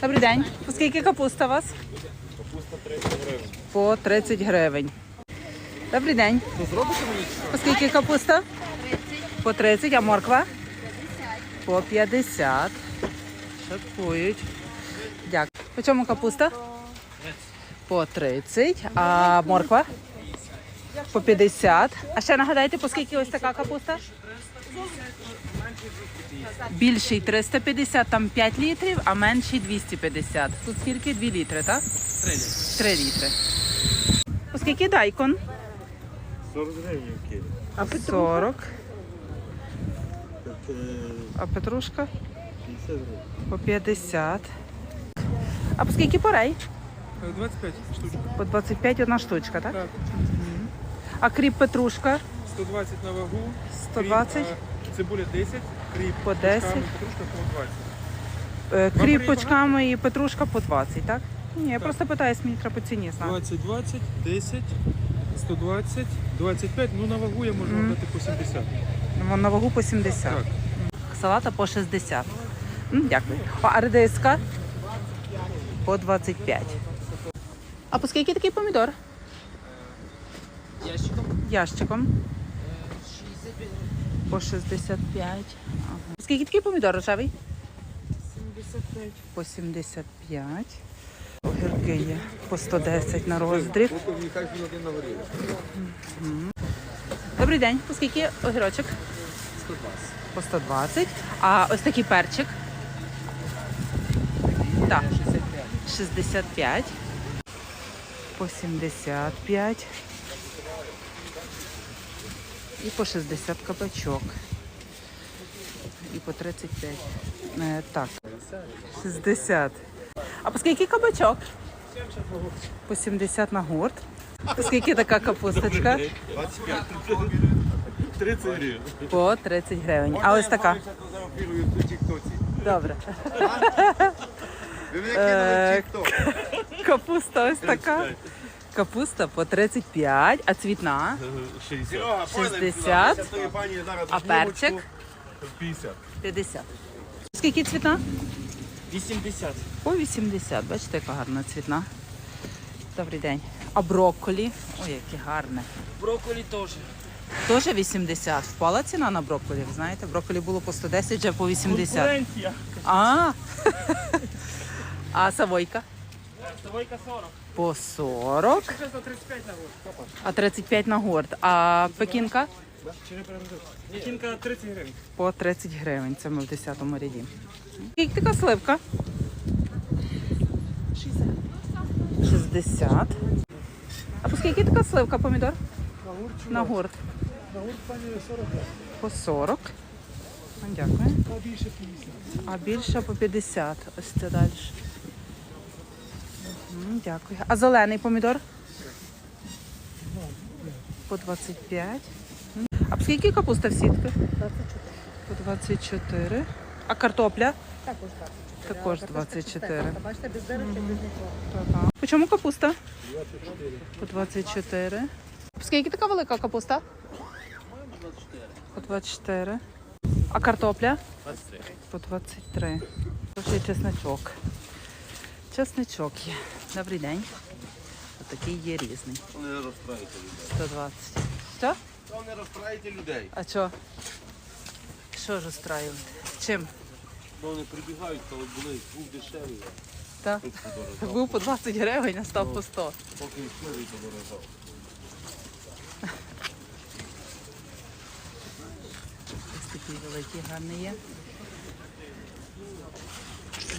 Добрий день. По скільки капуста у вас? Капуста 30 гривень. По 30 гривень. Добрий день. Зробите мені? По скільки капуста? По 30, а морква? По 50. Шаткують. Дякую. По чому капуста? По 30. А морква? По 50. А ще нагадайте, по скільки ось така капуста? Більший 350, там 5 літрів, а менший 250. Тут скільки? 2 літри, так? 3 літри. 3 літри. По дайкон? 40 гривень кіло. А 40. Е, А петрушка 50 гривень. по 50. А по скільки порей? 25 штучок. По 25 одна штучка, так? Так. А кріп петрушка 120 на вагу. 120? Кріп, цибуля 10, кріп По 10. пучками, петрушка по 20. Е, кріп порей пучками і петрушка по 20, так? Ні, я просто питаюсь, мені треба по ціні знати. 20, 20, 10, 120, 25, ну на вагу я можу вам дати по 70. Вон На вагу по 70. Так. Салата по 60. М, Дякую. А редиска? По 25. А по скільки такий помідор? Ящиком Ящиком. 65, По 65. Ага. Скільки такий помідор рожевий? 75. По 75. Огірки є по 110 на роздріб. Мгм. Добрий день. По скільки огірочок? 120. По 120. А ось такий перчик? Так. 65. 65. По 75. І по 60 кабачок. І по 35. Е, так. 60. А по скільки кабачок? По 70 на гурт. По скільки така капусточка? 25. 30 гривень. По 30 гривень. А ось така. Добре. Ви мене Е, кинули в TikTok. Капуста ось така. Капуста по 35, а цвітна 60. 60. А перчик? 50. 50. Скільки цвітна? 80. По 80. Бачите, яка гарна цвітна. Добрий день. А брокколі? Ой, яке гарне. Брокколі теж. Теж 80. Впала ціна на брокколі, ви знаєте? Брокколі було по 110, вже по 80. А, а савойка? Савойка 40. По 40, Чесно, 35 на год. а 35 на горд. А пекінка? Якінка 30 гривень. По 30 гривень. Це ми в 10-му ряді. Скільки така сливка? 60. А по скільки така сливка помідор? На гурт. На гурт пані 40. По 40. Дякую. А більше 50. А більше по 50. Ось це далі. Дякую. А зелений помідор? По 25. А по скільки капуста в сітки? 24. По 24. А картопля? Також 24. Також 24. Бачите, без дирочок, без нічого. По чому капуста? По 24. По скільки така велика капуста? По 24. А картопля? 23. По 23. Тут є чесночок. Чесночок є. Добрий день. Отакий є різний. Не розстраюйте людей. 120. Що? Не розстраюйте людей. А що? Що ж устраювати? Чим? Бо вони прибігають, коли були, був дешевий, Так? тут подорожав. Був по 20 гривень, а став по 100. Поки йшли, подорожав. Ось такий великий гарний є.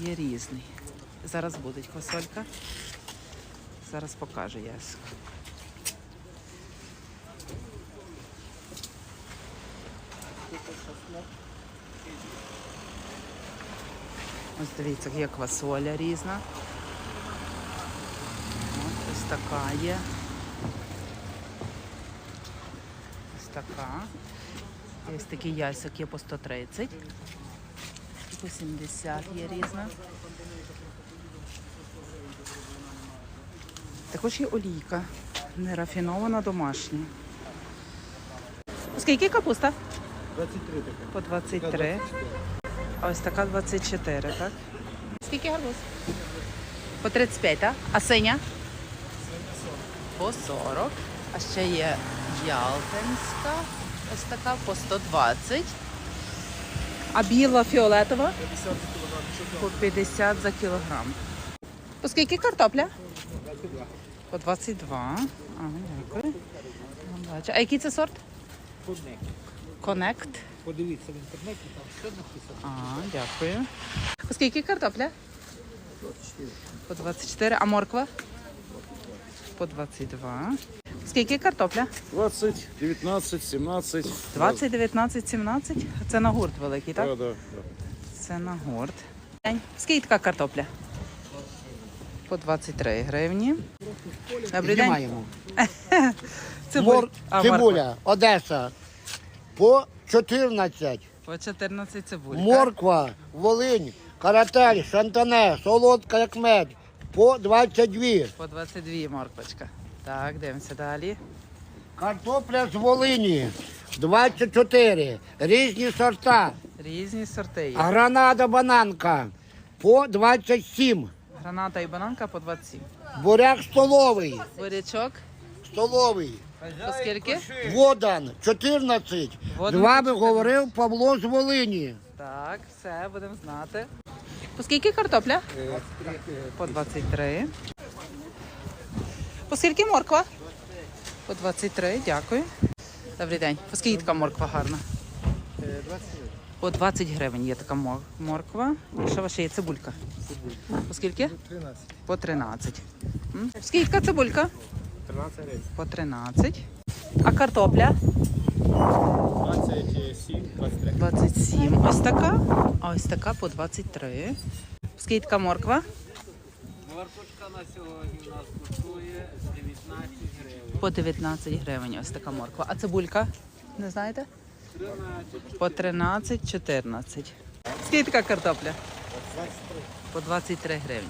Є різний. Зараз буде фасолька. Зараз покажу яску. Ось дивіться, є квасоля різна. Ось така є. Ось така. Ось такий ясик є по 130. І По 70 є різна. Також є олійка. Нерафінована домашня. Скільки капуста? 23 таке. По 23. А ось така 24, так? Скільки гарбуз? По 35, так? А синя? По 40. А ще є ялтинська. Ось така по 120. А біла фіолетова? 50 за По 50 за кілограм. По скільки картопля? По 22. Ага, дякую. А який це сорт? Конект. Подивіться в інтернеті, там все написано. А, дякую. По скільки картопля? 24. По 24. А морква? По 22. Скільки картопля? 20, 19, 17. 20, 19, 17. Це на гурт великий, так? Да, да, да. Це на гурт. Скільки така картопля? По 23 гривні. Добрий день. Знімаємо. Цибуль. Мор... А, морква. Цибуля, Одеса. По 14. По 14 цибуль. Морква, Волинь, каратель, шантане, солодка як мед. По 22. По 22 морквочка. Так, дивимося далі. Картопля з Волині. 24. Різні сорта. Різні сорти є. Гранада бананка. По 27. Граната і бананка по 27. Буряк столовий. Бурячок Столовий. по скільки? Водан 14. Водан З вами говорив Павло з Волині. Так, все, будемо знати. По скільки картопля? По 23. По скільки морква? По 23, дякую. Добрий день. По скільки така морква гарна? По 20 гривень є така мор- морква. І що ваша є цибулька? По скільки? 13. По 13. М? Скільки цибулька? 13 гривень. По 13. А картопля? 27, 23. 27. Ось така. А ось така по 23. Скільки така морква? Моркушка на сьогодні у нас коштує 19 гривень. По 19 гривень ось така морква. А цибулька? Не знаєте? 13. По 13, 14. Скільки така картопля? По 23 гривні.